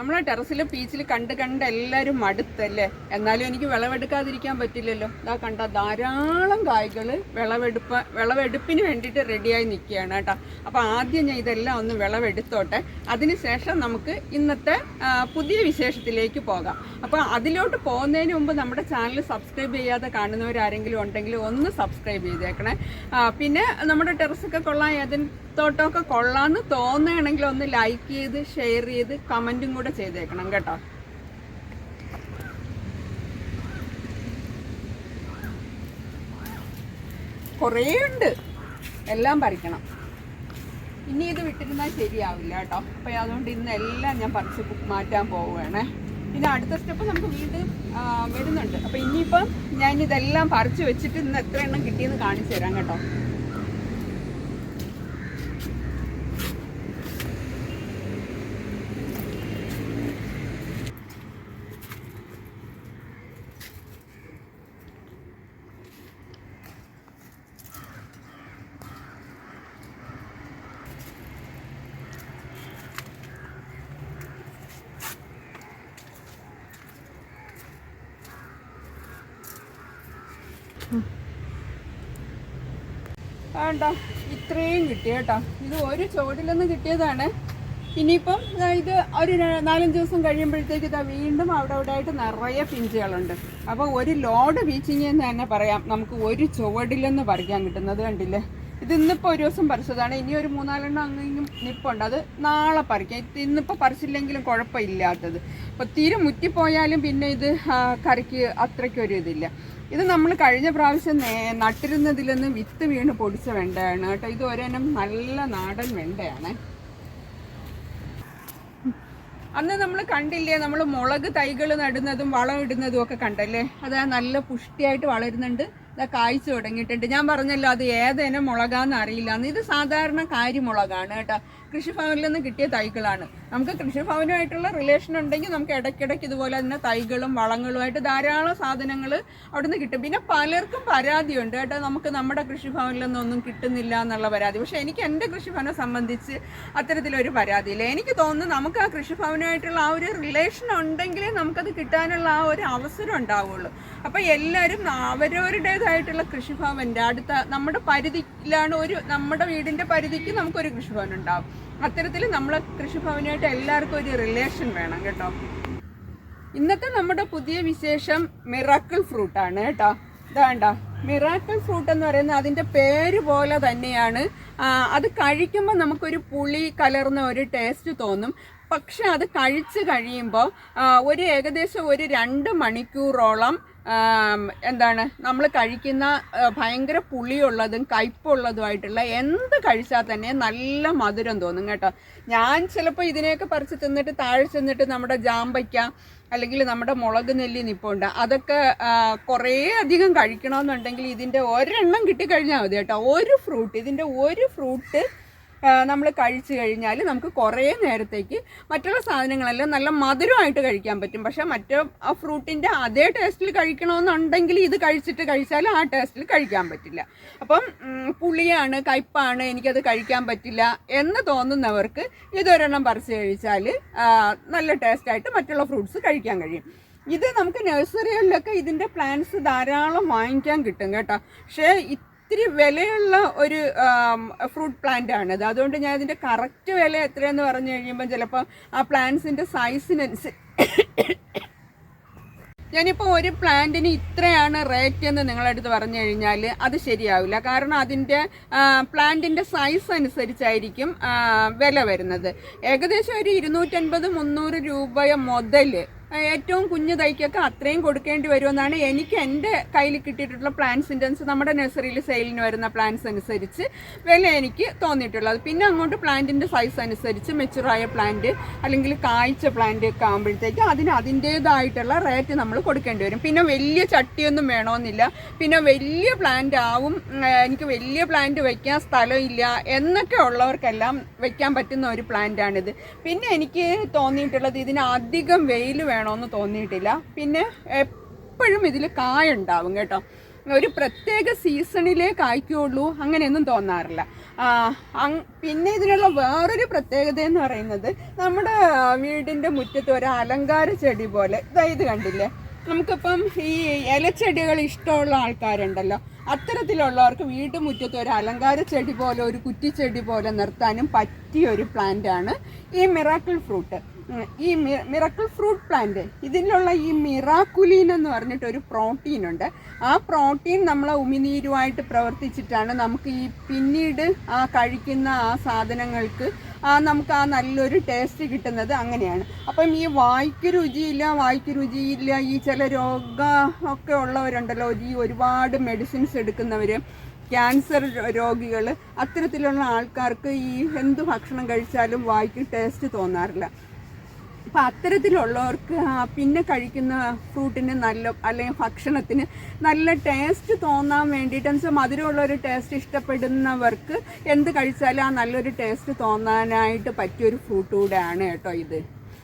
നമ്മളെ ടെറസിലും പീച്ചിൽ കണ്ട് കണ്ട് എല്ലാവരും മടുത്തല്ലേ? എന്നാലും എനിക്ക് വിളവെടുക്കാതിരിക്കാൻ പറ്റില്ലല്ലോ. ഇതാ കണ്ട ധാരാളം കായ്കൾ വിളവെടുപ്പ് വിളവെടുപ്പിന് വേണ്ടിയിട്ട് റെഡിയായി നിൽക്കുകയാണ് കേട്ടോ. അപ്പോൾ ആദ്യം ഞാൻ ഇതെല്ലാം ഒന്ന് വിളവെടുത്തോട്ടെ. അതിനുശേഷം നമുക്ക് ഇന്നത്തെ പുതിയ വിശേഷത്തിലേക്ക് പോകാം. അപ്പോൾ അതിലോട്ട് പോകുന്നതിന് മുമ്പ് നമ്മുടെ ചാനൽ സബ്സ്ക്രൈബ് ചെയ്യാതെ കാണുന്നവരാരെങ്കിലും ഉണ്ടെങ്കിൽ ഒന്ന് സബ്സ്ക്രൈബ് ചെയ്തേക്കണേ. പിന്നെ നമ്മുടെ ടെറസൊക്കെ കൊള്ളാൻ ഏതിന് തോട്ടമൊക്കെ കൊള്ളാന്ന് തോന്നുകയാണെങ്കിൽ ഒന്ന് ലൈക്ക് ചെയ്ത് ഷെയർ ചെയ്ത് കമന്റും കൂടെ ചെയ്തേക്കണം കേട്ടോ. കുറേ ഉണ്ട്. എല്ലാം പറിക്കണം. ഇനി ഇത് വിട്ടിരുന്നാൽ ശരിയാവില്ല കേട്ടോ. അപ്പോൾ അതുകൊണ്ട് ഇന്ന് എല്ലാം ഞാൻ പറിച്ച് മാറ്റാൻ പോവുകയാണേ. ഇനി അടുത്ത സ്റ്റെപ്പ് നമുക്ക് വീണ്ടും വരുന്നുണ്ട്. അപ്പോൾ ഇനിയിപ്പം ഞാൻ ഇതെല്ലാം പറിച്ച് വെച്ചിട്ട് ഇന്ന് എത്ര എണ്ണം കിട്ടിയെന്ന് കാണിച്ചു തരാം കേട്ടോ. വേണ്ട ഇത്രയും കിട്ടി കേട്ടോ. ഇത് ഒരു ചോടിലൊന്നും കിട്ടിയതാണ്. ഇനിയിപ്പം ഇത് ഒരു നാലഞ്ച് ദിവസം കഴിയുമ്പോഴത്തേക്ക് ഇതാ വീണ്ടും അവിടെ അവിടെ ആയിട്ട് നിറയെ പിഞ്ചുകളുണ്ട്. അപ്പോൾ ഒരു ലോഡ് ബീച്ചിങ് എന്ന് തന്നെ പറയാം. നമുക്ക് ഒരു ചുവടിലെന്ന് പറിക്കാൻ കിട്ടുന്നത് കണ്ടില്ലേ? ഇത് ഇന്നിപ്പോൾ ഒരു ദിവസം പറിച്ചതാണ്. ഇനി ഒരു മൂന്നാലെണ്ണം അങ്ങനെയും നിപ്പുണ്ട്. അത് നാളെ പറിക്കാം. ഇന്നിപ്പോൾ പറിച്ചില്ലെങ്കിലും കുഴപ്പമില്ലാത്തത്. അപ്പോൾ തീരെ മുറ്റിപ്പോയാലും പിന്നെ ഇത് കറിക്ക് അത്രയ്ക്കൊരു ഇതില്ല. ഇത് നമ്മൾ കഴിഞ്ഞ പ്രാവശ്യം നട്ടിരുന്നതിൽ നിന്ന് വിത്ത് വീണ് പൊടിച്ച വെണ്ടയാണ് കേട്ടോ. ഇത് ഒരെണ്ണം നല്ല നാടൻ വെണ്ടയാണ്. അന്ന് നമ്മൾ കണ്ടില്ലേ നമ്മൾ മുളക് തൈകൾ നടുന്നതും വളം ഇടുന്നതും ഒക്കെ കണ്ടല്ലേ? അത് നല്ല പുഷ്ടിയായിട്ട് വളരുന്നുണ്ട്. കായ്ച്ചു തുടങ്ങിയിട്ടുണ്ട്. ഞാൻ പറഞ്ഞല്ലോ അത് ഏതേനം മുളകാന്ന് അറിയില്ല. ഇത് സാധാരണ കാര്യമുളകാണ് കേട്ടോ. കൃഷിഭവനിൽ നിന്ന് കിട്ടിയ തൈകളാണ്. നമുക്ക് കൃഷിഭവനുമായിട്ടുള്ള റിലേഷൻ ഉണ്ടെങ്കിൽ നമുക്ക് ഇടയ്ക്കിടയ്ക്ക് ഇതുപോലെ തന്നെ തൈകളും വളങ്ങളുമായിട്ട് ധാരാളം സാധനങ്ങൾ അവിടുന്ന് കിട്ടും. പിന്നെ പലർക്കും പരാതിയുണ്ട് കേട്ടോ. നമുക്ക് നമ്മുടെ കൃഷിഭവനിൽ നിന്നൊന്നും കിട്ടുന്നില്ല എന്നുള്ള പരാതി. പക്ഷെ എനിക്ക് എന്റെ കൃഷിഭവനെ സംബന്ധിച്ച് അത്തരത്തിലൊരു പരാതിയില്ല. എനിക്ക് തോന്നുന്നു നമുക്ക് ആ കൃഷിഭവനുമായിട്ടുള്ള ആ ഒരു റിലേഷൻ ഉണ്ടെങ്കിലേ നമുക്കത് കിട്ടാനുള്ള ആ ഒരു അവസരം ഉണ്ടാവുള്ളൂ. അപ്പോൾ എല്ലാവരും അവരവരുടേതായിട്ടുള്ള കൃഷിഭവന്റെ അടുത്ത നമ്മുടെ പരിധിയിലാണ് ഒരു നമ്മുടെ വീടിന്റെ പരിധിക്ക് നമുക്കൊരു കൃഷിഭവൻ ഉണ്ടാവും. അത്തരത്തിൽ നമ്മളെ കൃഷിഭവനായിട്ട് എല്ലാവർക്കും ഒരു റിലേഷൻ വേണം കേട്ടോ. ഇന്നത്തെ നമ്മുടെ പുതിയ വിശേഷം മിറാക്കിൾ ഫ്രൂട്ടാണ് കേട്ടോ. ഇതാണ്ട മിറാക്കിൾ ഫ്രൂട്ട് എന്ന് പറയുന്നത് അതിന്റെ പേര് പോലെ തന്നെയാണ്. അത് കഴിക്കുമ്പോൾ നമുക്കൊരു പുളി കലർന്ന ഒരു ടേസ്റ്റ് തോന്നും. പക്ഷെ അത് കഴിച്ച് കഴിയുമ്പോൾ ഒരു ഏകദേശം ഒരു രണ്ട് മണിക്കൂറോളം എന്താണ് നമ്മൾ കഴിക്കുന്ന ഭയങ്കര പുളിയുള്ളതും കയ്പുള്ളതുമായിട്ടുള്ള എന്ത് കഴിച്ചാൽ തന്നെ നല്ല മധുരം തോന്നും കേട്ടോ. ഞാൻ ചിലപ്പോൾ ഇതിനെയൊക്കെ പറിച്ച് തിന്നിട്ട് താഴെ ചെന്നിട്ട് നമ്മുടെ ജാമ്പയ്ക്ക അല്ലെങ്കിൽ നമ്മുടെ മുളക് നെല്ലി നിപ്പുണ്ട് അതൊക്കെ കുറേ അധികം കഴിക്കണമെന്നുണ്ടെങ്കിൽ ഇതിന്റെ ഒരെണ്ണം കിട്ടിക്കഴിഞ്ഞാൽ മതി കേട്ടോ. ഒരു ഫ്രൂട്ട് ഇതിന്റെ ഒരു ഫ്രൂട്ട് നമ്മൾ കഴിച്ചു കഴിഞ്ഞാൽ നമുക്ക് കുറേ നേരത്തേക്ക് മറ്റുള്ള സാധനങ്ങളെല്ലാം നല്ല മധുരമായിട്ട് കഴിക്കാൻ പറ്റും. പക്ഷേ മറ്റേ ആ ഫ്രൂട്ടിന്റെ അതേ ടേസ്റ്റിൽ കഴിക്കണമെന്നുണ്ടെങ്കിൽ ഇത് കഴിച്ചിട്ട് കഴിച്ചാൽ ആ ടേസ്റ്റിൽ കഴിക്കാൻ പറ്റില്ല. അപ്പം പുളിയാണ് കയ്പ്പാണ് എനിക്കത് കഴിക്കാൻ പറ്റില്ല എന്ന് തോന്നുന്നവർക്ക് ഇതൊരെണ്ണം പറിച്ച് കഴിച്ചാൽ നല്ല ടേസ്റ്റായിട്ട് മറ്റുള്ള ഫ്രൂട്ട്സ് കഴിക്കാൻ കഴിയും. ഇത് നമുക്ക് നഴ്സറികളിലൊക്കെ ഇതിന്റെ പ്ലാന്റ്സ് ധാരാളം വാങ്ങിക്കാൻ കിട്ടും കേട്ടോ. പക്ഷേ ഇത്തിരി വിലയുള്ള ഒരു ഫ്രൂട്ട് പ്ലാന്റ് ആണത് അതുകൊണ്ട് ഞാൻ ഇതിന്റെ കറക്റ്റ് വില എത്രയെന്ന് പറഞ്ഞു കഴിയുമ്പോൾ ചിലപ്പോൾ ആ പ്ലാന്റ്സിന്റെ സൈസിനനുസരിച്ച് ഞാനിപ്പോൾ ഒരു പ്ലാന്റിന് ഇത്രയാണ് റേറ്റ് എന്ന് നിങ്ങളടുത്ത് പറഞ്ഞു കഴിഞ്ഞാൽ അത് ശരിയാവില്ല. കാരണം അതിന്റെ പ്ലാന്റിന്റെ സൈസ് അനുസരിച്ചായിരിക്കും വില വരുന്നത്. ഏകദേശം ഒരു ഇരുന്നൂറ്റൻപത് മുന്നൂറ് രൂപ മുതൽ ഏറ്റവും കുഞ്ഞു തൈക്കൊക്കെ അത്രയും കൊടുക്കേണ്ടി വരുമെന്നാണ് എനിക്ക് എന്റെ കയ്യിൽ കിട്ടിയിട്ടുള്ള പ്ലാന്റ്സിന്റെ നമ്മുടെ നഴ്സറിയിൽ സെയിലിന് വരുന്ന പ്ലാൻസ് അനുസരിച്ച് വില എനിക്ക് തോന്നിയിട്ടുള്ളത്. പിന്നെ അങ്ങോട്ട് പ്ലാന്റിന്റെ സൈസ് അനുസരിച്ച് മെച്ചുറായ പ്ലാന്റ് അല്ലെങ്കിൽ കായ്ച്ച പ്ലാന്റ് ഒക്കെ ആകുമ്പോഴത്തേക്ക് അതിന് അതിന്റേതായിട്ടുള്ള റേറ്റ് നമ്മൾ കൊടുക്കേണ്ടി വരും. പിന്നെ വലിയ ചട്ടിയൊന്നും വേണമെന്നില്ല. പിന്നെ വലിയ പ്ലാന്റ് ആവും. എനിക്ക് വലിയ പ്ലാന്റ് വെക്കാൻ സ്ഥലമില്ല എന്നൊക്കെ ഉള്ളവർക്കെല്ലാം വയ്ക്കാൻ പറ്റുന്ന ഒരു പ്ലാന്റാണിത് പിന്നെ എനിക്ക് തോന്നിയിട്ടുള്ളത് ഇതിന് അധികം വെയിൽ വേണമെന്ന് തോന്നിയിട്ടില്ല. പിന്നെ എപ്പോഴും ഇതിൽ കായ ഉണ്ടാവും കേട്ടോ. ഒരു പ്രത്യേക സീസണിലേ കായ്ക്കുള്ളൂ അങ്ങനെയൊന്നും തോന്നാറില്ല. പിന്നെ ഇതിനുള്ള വേറൊരു പ്രത്യേകത എന്ന് പറയുന്നത് നമ്മുടെ വീടിന്റെ മുറ്റത്ത് ഒരു അലങ്കാര ചെടി പോലെ. ഇതാ കണ്ടില്ലേ? നമുക്കിപ്പം ഈ ഇലച്ചെടികൾ ഇഷ്ടമുള്ള ആൾക്കാരുണ്ടല്ലോ. അത്തരത്തിലുള്ളവർക്ക് വീട്ടുമുറ്റത്ത് ഒരു അലങ്കാര ചെടി പോലെ ഒരു കുറ്റിച്ചെടി പോലെ നിർത്താനും പറ്റിയ ഒരു പ്ലാന്റ് ആണ് ഈ മിറാക്കിൾ ഫ്രൂട്ട് ഈ മിറക്കിൾ ഫ്രൂട്ട് പ്ലാന്റ് ഇതിലുള്ള ഈ മിറാക്കുലിൻ എന്ന് പറഞ്ഞിട്ട് ഒരു പ്രോട്ടീൻ ഉണ്ട്. ആ പ്രോട്ടീൻ നമ്മളെ ഉമിനീരുമായിട്ട് പ്രവർത്തിച്ചിട്ടാണ് നമുക്ക് ഈ പിന്നീട് ആ കഴിക്കുന്ന ആ സാധനങ്ങൾക്ക് ആ നമുക്ക് ആ നല്ലൊരു ടേസ്റ്റ് കിട്ടുന്നത് അങ്ങനെയാണ്. അപ്പം ഈ വായ്ക്ക് രുചിയില്ല വായ്ക്ക് രുചിയില്ല ഈ ചില രോഗ ഒക്കെ ഉള്ളവരുണ്ടല്ലോ ഈ ഒരുപാട് മെഡിസിൻസ് എടുക്കുന്നവർ ക്യാൻസർ രോഗികൾ അത്തരത്തിലുള്ള ആൾക്കാർക്ക് ഈ എന്ത് ഭക്ഷണം കഴിച്ചാലും വായ്ക്ക് ടേസ്റ്റ് തോന്നാറില്ല. അപ്പം അത്തരത്തിലുള്ളവർക്ക് പിന്നെ കഴിക്കുന്ന ഫ്രൂട്ടിന് നല്ല അല്ലെങ്കിൽ ഭക്ഷണത്തിന് നല്ല ടേസ്റ്റ് തോന്നാൻ വേണ്ടിയിട്ട്. എന്ന് വെച്ചാൽ മധുരമുള്ള ഒരു ടേസ്റ്റ് ഇഷ്ടപ്പെടുന്നവർക്ക് എന്ത് കഴിച്ചാലും ആ നല്ലൊരു ടേസ്റ്റ് തോന്നാനായിട്ട് പറ്റിയൊരു ഫ്രൂട്ട് കൂടെയാണ് കേട്ടോ ഇത്.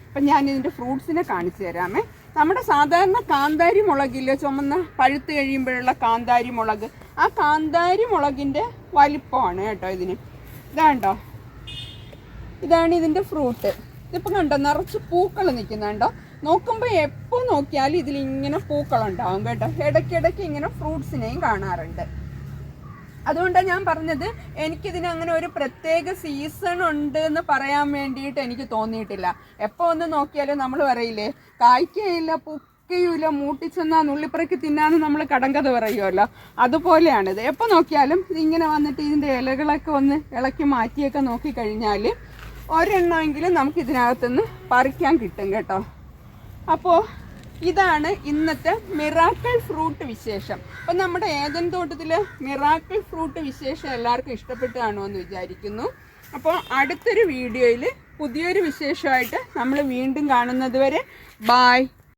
അപ്പം ഞാൻ ഇതിന്റെ ഫ്രൂട്ട്സിനെ കാണിച്ചു തരാമേ. നമ്മുടെ സാധാരണ കാന്താരി മുളകില്ലേ ചുമന്ന പഴുത്ത് കഴിയുമ്പോഴുള്ള കാന്താരി മുളക്. ആ കാന്താരി മുളകിന്റെ വലിപ്പമാണ് കേട്ടോ ഇതിന്. ഇതാണ്ടോ? ഇതാണ് ഇതിന്റെ ഫ്രൂട്ട് ഇതിപ്പോൾ കണ്ടോ നിറച്ച് പൂക്കൾ നിൽക്കുന്നുണ്ടോ നോക്കുമ്പോൾ എപ്പോ നോക്കിയാലും ഇതിൽ ഇങ്ങനെ പൂക്കളുണ്ടാവും കേട്ടോ. ഇടയ്ക്കിടയ്ക്ക് ഇങ്ങനെ ഫ്രൂട്ട്സിനെയും കാണാറുണ്ട്. അതുകൊണ്ടാണ് ഞാൻ പറഞ്ഞത് എനിക്കിതിന് അങ്ങനെ ഒരു പ്രത്യേക സീസൺ ഉണ്ട് എന്ന് പറയാൻ വേണ്ടിയിട്ട് എനിക്ക് തോന്നിയിട്ടില്ല. എപ്പോ ഒന്ന് നോക്കിയാലും നമ്മൾ പറയില്ലേ കായ്ക്കയില്ല പൂക്കയൂല മൂട്ടിച്ചെന്നാ നുള്ളിപ്പറക്കി തിന്നാന്ന് നമ്മൾ കടങ്കഥ പറയുമല്ലോ അതുപോലെയാണിത്. എപ്പോൾ നോക്കിയാലും ഇങ്ങനെ വന്നിട്ട് ഇതിന്റെ ഇലകളൊക്കെ ഒന്ന് ഇളക്കി മാറ്റിയൊക്കെ നോക്കിക്കഴിഞ്ഞാൽ ഒരെണ്ണമെങ്കിലും നമുക്ക് ഇതിനകത്തുനിന്ന് പറിക്കാൻ കിട്ടും കേട്ടോ. അപ്പോൾ ഇതാണ് ഇന്നത്തെ മിറാക്കിൾ ഫ്രൂട്ട് വിശേഷം. അപ്പം നമ്മുടെ ഏതൻ തോട്ടത്തിൽ മിറാക്കിൾ ഫ്രൂട്ട് വിശേഷം എല്ലാവർക്കും ഇഷ്ടപ്പെട്ട് കാണുമെന്ന് വിചാരിക്കുന്നു. അപ്പോൾ അടുത്തൊരു വീഡിയോയിൽ പുതിയൊരു വിശേഷമായിട്ട് നമ്മൾ വീണ്ടും കാണുന്നത് വരെ. ബായ്